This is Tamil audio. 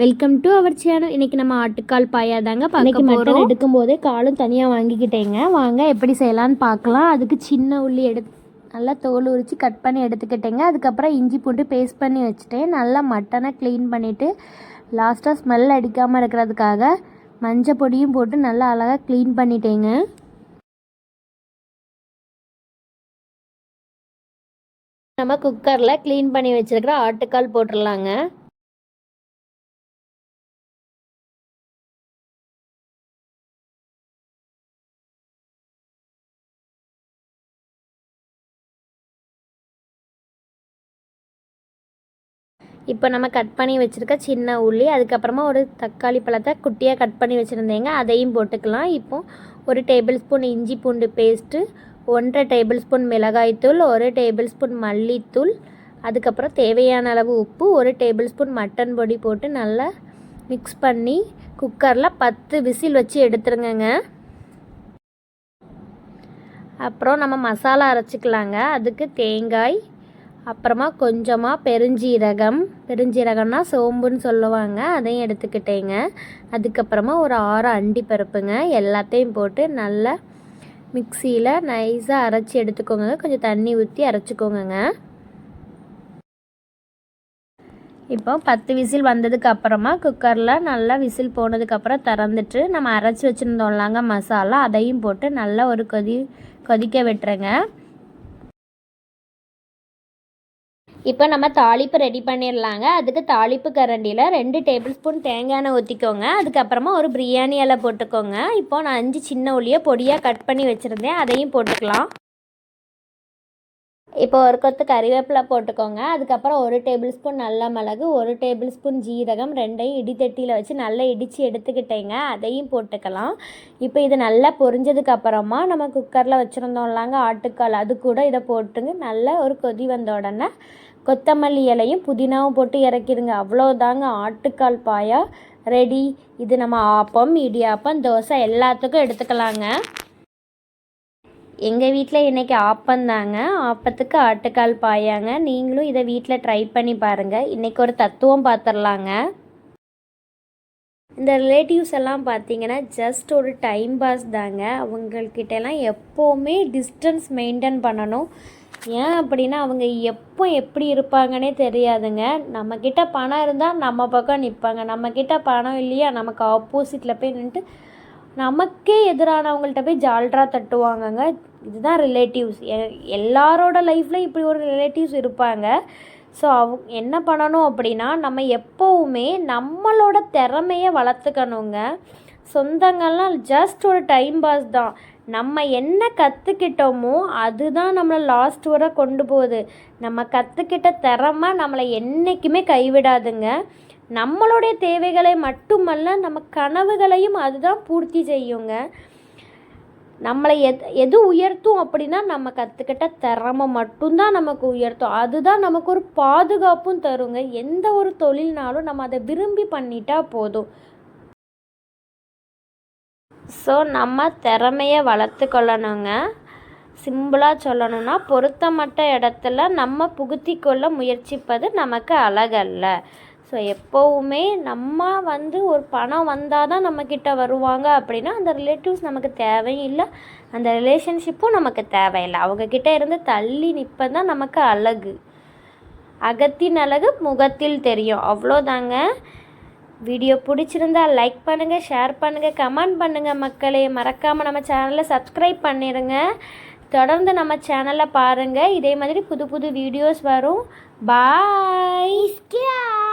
வெல்கம் டு அவர் சேனல் இன்னைக்கு நம்ம ஆட்டுக்கால் பாயா தாங்க பார்க்க மட்டன் போகிறோம் எடுக்கும் போதே காலும் தனியாக வாங்கிக்கிட்டேங்க. வாங்க எப்படி செய்யலான்னு பார்க்கலாம். அதுக்கு சின்ன உள்ளி எடு நல்லா தோல் உரித்து கட் பண்ணி எடுத்துக்கிட்டேங்க. அதுக்கப்புறம் இஞ்சி பூண்டு பேஸ்ட் பண்ணி வச்சுட்டேன். நல்லா மட்டனை க்ளீன் பண்ணிவிட்டு லாஸ்ட்டாக ஸ்மெல் அடிக்காமல் இருக்கிறதுக்காக மஞ்சள் பொடியும் போட்டு நல்லா அழகாக க்ளீன் பண்ணிட்டேங்க. நம்ம குக்கரில் க்ளீன் பண்ணி வச்சுருக்கிற ஆட்டுக்கால் போட்டுடலாங்க. இப்போ நம்ம கட் பண்ணி வச்சுருக்க சின்ன உள்ளி அதுக்கப்புறமா ஒரு தக்காளி பழத்தை குட்டியாக கட் பண்ணி வச்சுருந்தேங்க. அதையும் போட்டுக்கலாம். இப்போ ஒரு டேபிள் ஸ்பூன் இஞ்சி பூண்டு பேஸ்ட்டு ஒன்றரை டேபிள் ஸ்பூன் மிளகாய்த்தூள் ஒரு டேபிள் ஸ்பூன் மல்லித்தூள் அதுக்கப்புறம் தேவையான அளவு உப்பு ஒரு டேபிள் ஸ்பூன் மட்டன் பொடி போட்டு நல்லா மிக்ஸ் பண்ணி குக்கரில் பத்து விசில் வச்சு எடுத்துருங்கங்க. அப்புறம் நம்ம மசாலா அரைச்சிக்கலாங்க. அதுக்கு தேங்காய் அப்புறமா கொஞ்சமாக பெருஞ்சீரகம். பெருஞ்சீரகம்னா சோம்புன்னு சொல்லுவாங்க. அதையும் எடுத்துக்கிட்டேங்க. அதுக்கப்புறமா ஒரு ஆறு அண்டி பருப்புங்க. எல்லாத்தையும் போட்டு நல்லா மிக்சியில் நைஸாக அரைச்சி எடுத்துக்கோங்க. கொஞ்சம் தண்ணி ஊற்றி அரைச்சிக்கோங்க இப்போ பத்து விசில் வந்ததுக்கு அப்புறமா குக்கரில் நல்லா விசில் போனதுக்கப்புறம் திறந்துட்டு நம்ம அரைச்சி வச்சுருந்தோம்லாங்க மசாலா. அதையும் போட்டு நல்லா ஒரு கொதி கொதிக்க விட்டுருங்க. இப்போ நம்ம தாளிப்பு ரெடி பண்ணிடலாங்க. அதுக்கு தாளிப்பு கரண்டியில் ரெண்டு டேபிள் ஸ்பூன் தேங்காய் எண்ணெய் ஊற்றிக்கோங்க அதுக்கப்புறமா ஒரு பிரியாணி இலை போட்டுக்கோங்க. இப்போ நான் அஞ்சு சின்ன உள்ளியை பொடியாக கட் பண்ணி வச்சுருந்தேன். அதையும் போட்டுக்கலாம். இப்போ ஒரு கொத்து கறிவேப்பிலை போட்டுக்கோங்க. அதுக்கப்புறம் ஒரு டேபிள் ஸ்பூன் நல்ல மிளகு ஒரு டேபிள் ஸ்பூன் ஜீரகம் ரெண்டையும் இடித்தட்டியில் வச்சு நல்லா இடித்து எடுத்துக்கிட்டேங்க. அதையும் போட்டுக்கலாம். இப்போ இது நல்லா பொரிஞ்சதுக்கப்புறமா நம்ம குக்கரில் வச்சுருந்தோம்லாங்க ஆட்டுக்கால். அது கூட இதை போட்டுங்க. நல்லா ஒரு கொதி வந்த உடனே கொத்தமல்லி இலையும் புதினாவும் போட்டு இறக்கிடுங்க. அவ்வளோதாங்க ஆட்டுக்கால் பாயா. ரெடி இது நம்ம ஆப்பம் இடியாப்பம் தோசை எல்லாத்துக்கும் எடுத்துக்கலாங்க. எங்கள் வீட்டில் இன்றைக்கி ஆப்பந்தாங்க ஆப்பத்துக்கு ஆட்டுக்கால் பாயாங்க. நீங்களும் இதை வீட்டில் ட்ரை பண்ணி பாருங்கள் இன்றைக்கி ஒரு தத்துவம் பார்த்துடலாங்க இந்த ரிலேட்டிவ்ஸ் எல்லாம் பார்த்தீங்கன்னா ஜஸ்ட் ஒரு டைம் பாஸ் தாங்க. அவங்கக்கிட்டலாம் எப்போவுமே டிஸ்டன்ஸ் மெயின்டைன் பண்ணணும். ஏன் அப்படின்னா அவங்க எப்போ எப்படி இருப்பாங்கன்னே தெரியாதுங்க. நம்மக்கிட்ட பணம் இருந்தால் நம்ம பக்கம் நிற்பாங்க நம்மக்கிட்ட பணம் இல்லையா நமக்கு ஆப்போசிட்டில் போய் நின்றுட்டு நமக்கே எதிரானவங்கள்ட்ட போய் ஜால்ரா தட்டுவாங்கங்க. இதுதான் ரிலேட்டிவ்ஸ் எல்லாரோட லைஃப்லையும் இப்படி ஒரு ரிலேட்டிவ்ஸ் இருப்பாங்க. ஸோ அவ என்ன பண்ணணும் அப்படின்னா நம்ம எப்போவுமே நம்மளோட திறமையை வளர்த்துக்கணுங்க. சொந்தங்கள்லாம் ஜஸ்ட் ஒரு டைம் பாஸ் தான். நம்ம என்ன கற்றுக்கிட்டோமோ அதுதான் நம்மளை லாஸ்ட் வரை கொண்டு போகுது. நம்ம கற்றுக்கிட்ட திறமை நம்மளை என்றைக்குமே கைவிடாதுங்க. நம்மளுடைய தேவைகளை மட்டுமல்ல நம்ம கனவுகளையும் அதுதான் பூர்த்தி செய்யுங்க. நம்மளை எத் எது உயர்த்தும் அப்படின்னா நம்ம கற்றுக்கிட்ட திறமை மட்டும்தான் நமக்கு உயர்த்தும். அதுதான் நமக்கு ஒரு பாதுகாப்பும் தருங்க. எந்த ஒரு தொழில்னாலும் நம்ம அதை விரும்பி பண்ணிட்டா போதும். ஸோ நம்ம திறமையை வளர்த்து கொள்ளணுங்க. சிம்பிளாக சொல்லணும்னா பொருத்தமட்ட இடத்துல நம்ம புகுத்தி கொள்ள முயற்சிப்பது நமக்கு அழகல்ல. ஸோ எப்போவுமே நம்ம வந்து ஒரு பணம் வந்தால் தான் நம்மக்கிட்ட வருவாங்க அப்படின்னா அந்த ரிலேட்டிவ்ஸ் நமக்கு தேவையில்லை. அந்த ரிலேஷன்ஷிப்பும் நமக்கு தேவையில்லை. அவங்கக்கிட்ட இருந்து தள்ளி நிற்பது தான் நமக்கு அழகு. அகத்தின் அழகு முகத்தில் தெரியும். அவ்வளோதாங்க. வீடியோ பிடிச்சிருந்தா லைக் பண்ணுங்கள் ஷேர் பண்ணுங்கள் கமெண்ட் பண்ணுங்கள் மக்களே. மறக்காமல் நம்ம சேனலை சப்ஸ்கிரைப் பண்ணிடுங்க. தொடர்ந்து நம்ம சேனலை பாருங்கள் இதே மாதிரி புது புது வீடியோஸ் வரும். பாய்